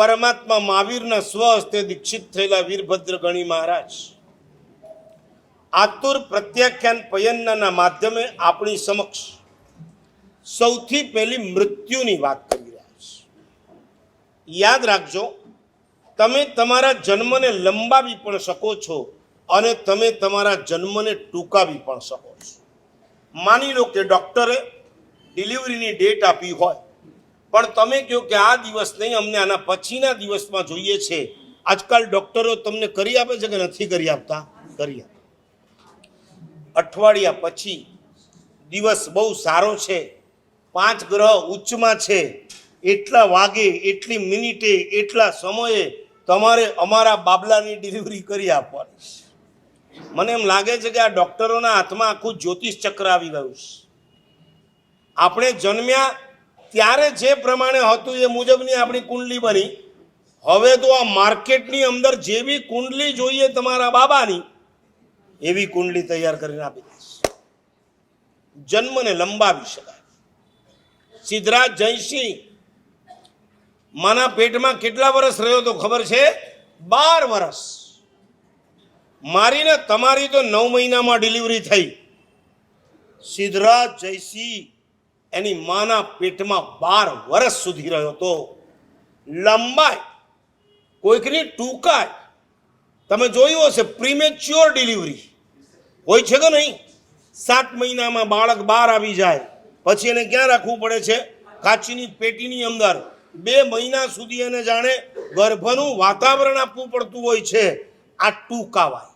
પરમાત્મા મહાવીરના સ્વ હસ્તે દીક્ષિત થયેલા વીરભદ્ર ગણી મહારાજ. આતુર પ્રત્યાખ્યાન પયન્નાના માધ્યમે આપણી સમક્ષ સૌથી પહેલી મૃત્યુની વાત કરી રહ્યા છે. યાદ રાખજો, તમે તમારા જન્મને લંબાવી પણ શકો છો અને તમે તમારા જન્મને ટૂંકાવી પણ શકો છો. માની લો કે ડૉક્ટરે ડિલિવરીની ડેટ આપી હોય પણ તમે કહો કે આ દિવસ નહીં, અમને આના પછીના દિવસમાં જોઈએ છે. આજકાલ ડૉક્ટરો તમને કરી આપે છે કે નથી કરી આપતા? કરી આપે. અઠવાડિયા પછી દિવસ બહુ સારો છે. પાંચ ગ્રહ ઉચ્ચમાં છે. એટલા વાગે, એટલી મિનિટે, એટલા સમયે તમારે અમારા બાબલાની ડિલિવરી કરી આપવાની મને એમ લાગે છે કે આ ડૉક્ટરોના હાથમાં આખું જ્યોતિષ ચક્ર આવી ગયું છે. આપણે જન્મ્યા ત્યારે જે પ્રમાણે હતું એ મુજબની આપણી કુંડલી બની. હવે તો આ માર્કેટની અંદર જેવી કુંડલી જોઈએ તમારા બાબાની, એવી કુંડલી તૈયાર કરીને આપી દઈશ. જન્મને લંબાવી શકાય. સિદ્ધરાજ જયસિંહ માના પેટમાં કેટલા વર્ષ રહ્યો તો ખબર છે? બાર વર્ષ મારીને તમારી તો નવ મહિનામાં ડિલિવરી થઈ. સિદ્ધરાજ જયસિંહ એની માના પેટમાં બાર વર્ષ સુધી રહ્યો તો લંબાઈ, કોઈકની ટૂંકાય તમે જોયું હશે પ્રીમેચ્યોર ડિલિવરી હોય છે કે નહીં? સાત મહિનામાં બાળક બહાર આવી જાય. પછી એને ક્યાં રાખવું પડે છે? કાચીની પેટીની અંદર. બે મહિના સુધી એને જાણે ગર્ભનું વાતાવરણ આપવું પડતું હોય છે. આ ટૂંકાવાય.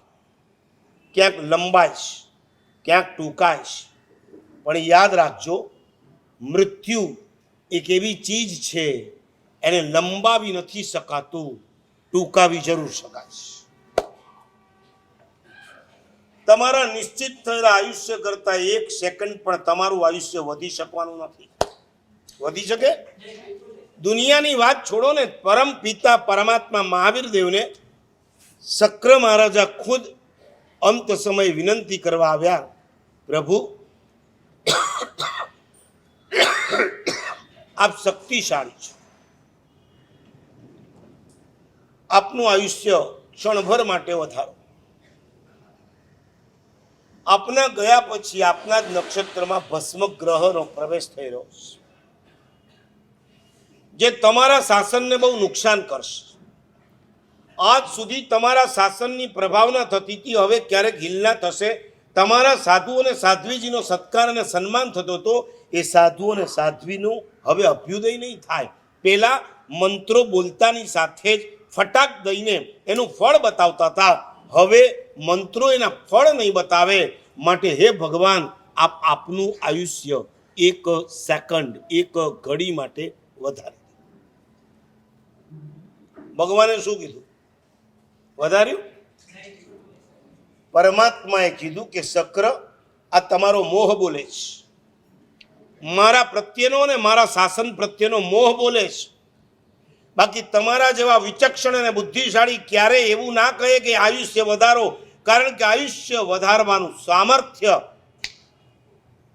ક્યાંક લંબાઈશ, ક્યાંક ટૂંકાઈશ. પણ યાદ રાખજો મૃત્યુ એક એવી ચીજ છે, એને લંબાવી નથી શકાતું, ટૂંકાવી જરૂર શકાય તમારા નિશ્ચિત થયેલા આયુષ્ય કરતાં એક સેકન્ડ પણ તમારું આયુષ્ય વધી શકવાનું નથી. વધી શકે? દુનિયાની વાત છોડો ને, પરમ પિતા પરમાત્મા મહાવીર દેવને શક્ર મહારાજા ખુદ અંત સમય વિનંતી કરવા આવ્યા, પ્રભુ આપ શક્તિશાળી છો. આપનું આયુષ્ય ક્ષણભર માટે વધારો. આપના ગયા પછી આપના જ નક્ષત્રમાં ભસ્મ ગ્રહનો પ્રવેશ થઈ રહ્યો છે. જે તમારા શાસનને બહુ નુકસાન કરશે. આજ સુધી તમારા શાસનની પ્રભાવના થતી હતી, હવે ક્યારેક હિલના થશે તમારા સાધુ અને સાધ્વીજીનો સત્કાર અને સન્માન થતો હતો એ સાધુ અને સાધ્વીનું હવે અભ્યુદય નહીં થાય. પહેલાં મંત્રો બોલતાની સાથે જ ફટાક દઈને એનું ફળ બતાવતા હતા. હવે મંત્રો એના ફળ નહીં બતાવે. માટે હે ભગવાન, આપ આપનું આયુષ્ય એક સેકન્ડ, એક ઘડી માટે વધારે ભગવાને શું કીધું? વધાર્યું? પરમાત્માએ કીધું કે શક્ર આ તમારો મોહ બોલે છે. મારા પ્રત્યેનો અને મારા શાસન પ્રત્યેનો મોહ બોલે છે. બાકી તમારા જેવા વિચક્ષણ અને બુદ્ધિશાળી ક્યારેય એવું ના કહે કે આયુષ્ય વધારો, કારણ કે આયુષ્ય વધારવાનું સામર્થ્ય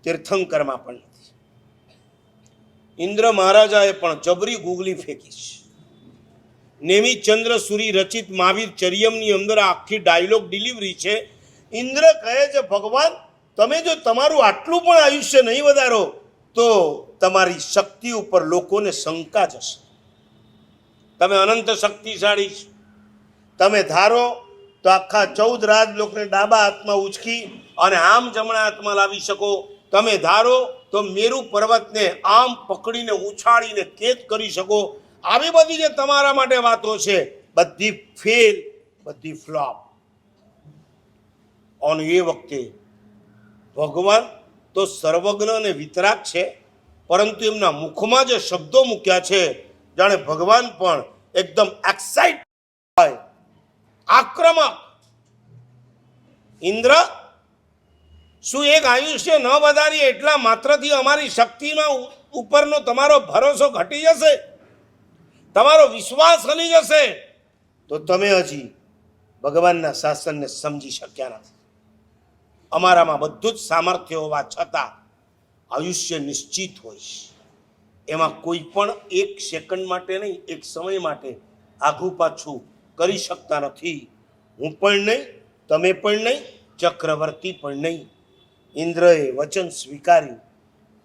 તીર્થંકરમાં પણ નથી. ઇન્દ્ર મહારાજાએ પણ જબરી ગુગલી ફેંકી છે. નેમી ચંદ્ર સુરી રચિત મહાવીર ચરિયમની અંદર આખી ડાયલોગ ડિલિવરી છે. ઇન્દ્ર કહે છે, ભગવાન, તમે જો તમારું આટલું પણ આયુષ્ય નહીં વધારો, તો તમારી શક્તિ ઉપર લોકોને શંકા જશે તમે અનંત શક્તિશાળી છો. તમે ધારો, તો આખા ચૌદ રાજલોકને ડાબા હાથમાં ઉચકી અને આમ જમણા હાથમાં લાવી શકો. તમે ધારો, તો મેરુ પર્વતને આમ પકડીને ઉછાળીને કેદ કરી શકો. આવી બધી જે તમારા માટે વાતો છે, બધી ફેલ બધી ફ્લોપ ઓન એ વખતે ભગવાન તો સર્વજ્ઞ અને વિતરાગ છે, પરંતુ એમના મુખમાં જે શબ્દો મૂક્યા છે, જાણે ભગવાન પણ એકદમ એક્સાઇટ હોય. આક્રમક. ઇન્દ્ર, શું એક આયુષ્ય ન વધારીએ એટલા માત્રથી અમારી શક્તિમાં ઉપરનો તમારો ભરોસો ઘટી જશે? તમારો વિશ્વાસ હલી જશે. તો તમે હજી ભગવાનના શાસનને સમજી શક્યા નથી. અમારામાં બધું જ સામર્થ્ય હોવા છતાં આયુષ્ય નિશ્ચિત હોય એમાં કોઈ પણ એક સેકન્ડ માટે નહીં, એક સમય માટે આઘું પાછું કરી શકતા નથી. હું પણ નહીં, તમે પણ નહીં, ચક્રવર્તી પણ નહીં. ઇન્દ્રએ વચન સ્વીકાર્યું.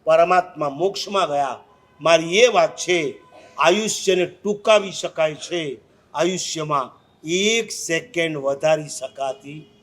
પરમાત્મા મોક્ષમાં ગયા. મારી એ વાત છે આયુષ્યને ટૂંકાવી શકાય છે. આયુષ્યમાં એક સેકન્ડ વધારી શકાતી